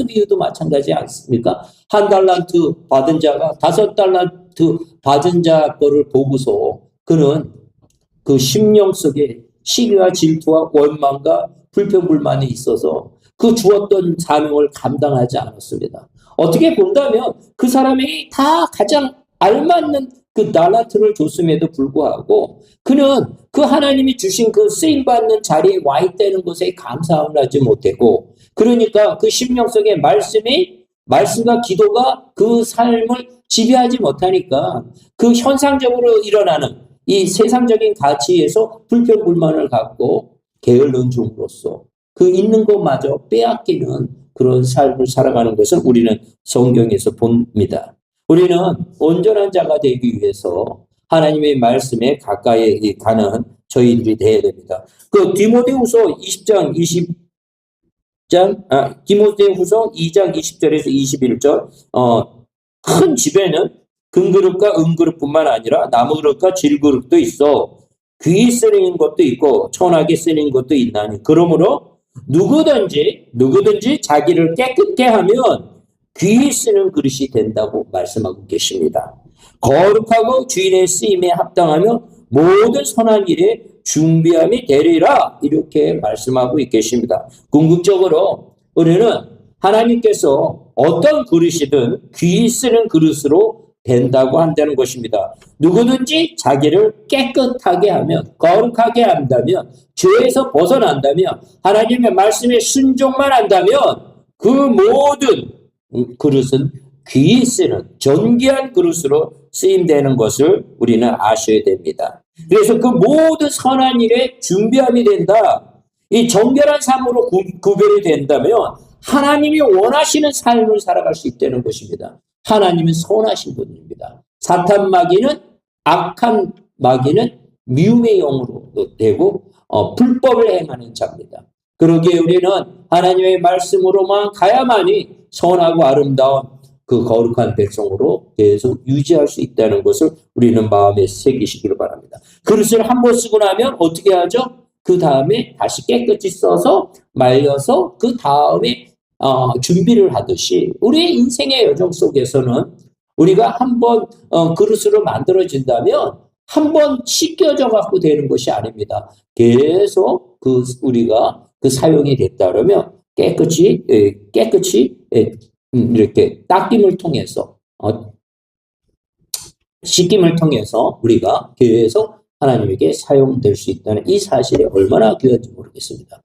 달란트 비유도 마찬가지 않습니까? 한 달란트 받은 자가 다섯 달란트 받은 자 거를 보고서 그는 그 심령 속에 시기와 질투와 원망과 불평불만이 있어서 그 주었던 사명을 감당하지 않았습니다. 어떻게 본다면 그 사람에게 다 가장 알맞는 그 달란트를 줬음에도 불구하고 그는 그 하나님이 주신 그 쓰임받는 자리에 와 있다는 것에 감사함을 하지 못했고 그러니까 그 심령 속에 말씀이 말씀과 기도가 그 삶을 지배하지 못하니까 그 현상적으로 일어나는 이 세상적인 가치에서 불평불만을 갖고 게을른 종으로서 그 있는 것마저 빼앗기는 그런 삶을 살아가는 것을 우리는 성경에서 봅니다. 우리는 온전한 자가 되기 위해서 하나님의 말씀에 가까이 가는 저희들이 되어야 됩니다. 그 디모데후서 20장 20장 아 디모데후서 2장 20절에서 21절 어 큰 집에는 금그릇과 은그릇뿐만 아니라 나무그릇과 질그릇도 있어 귀히 쓰는 것도 있고 천하게 쓰는 것도 있나니 그러므로 누구든지 누구든지 자기를 깨끗게 하면 귀히 쓰는 그릇이 된다고 말씀하고 계십니다. 거룩하고 주인의 쓰임에 합당하며 모든 선한 일에 준비함이 되리라 이렇게 말씀하고 계십니다. 궁극적으로 우리는 하나님께서 어떤 그릇이든 귀히 쓰는 그릇으로 된다고 한다는 것입니다. 누구든지 자기를 깨끗하게 하면, 거룩하게 한다면, 죄에서 벗어난다면, 하나님의 말씀에 순종만 한다면, 그 모든 그릇은 귀히 쓰는 존귀한 그릇으로 쓰임되는 것을 우리는 아셔야 됩니다. 그래서 그 모든 선한 일에 준비함이 된다. 이 정결한 삶으로 구, 구별이 된다면 하나님이 원하시는 삶을 살아갈 수 있다는 것입니다. 하나님은 선하신 분입니다. 사탄 마귀는 악한 마귀는 미움의 영으로 되고 어, 불법을 행하는 자입니다. 그러기에 우리는 하나님의 말씀으로만 가야만이 선하고 아름다운 그 거룩한 백성으로 계속 유지할 수 있다는 것을 우리는 마음에 새기시기를 바랍니다. 그릇을 한 번 쓰고 나면 어떻게 하죠? 그 다음에 다시 깨끗이 써서 말려서 그 다음에 어, 준비를 하듯이 우리의 인생의 여정 속에서는 우리가 한번 어, 그릇으로 만들어진다면 한 번 씻겨져 갖고 되는 것이 아닙니다. 계속 그 우리가 그 사용이 됐다 그러면 깨끗이 에, 깨끗이 이렇게 닦임을 통해서 어, 씻김을 통해서 우리가 계속 하나님에게 사용될 수 있다는 이 사실이 얼마나 귀한지 모르겠습니다.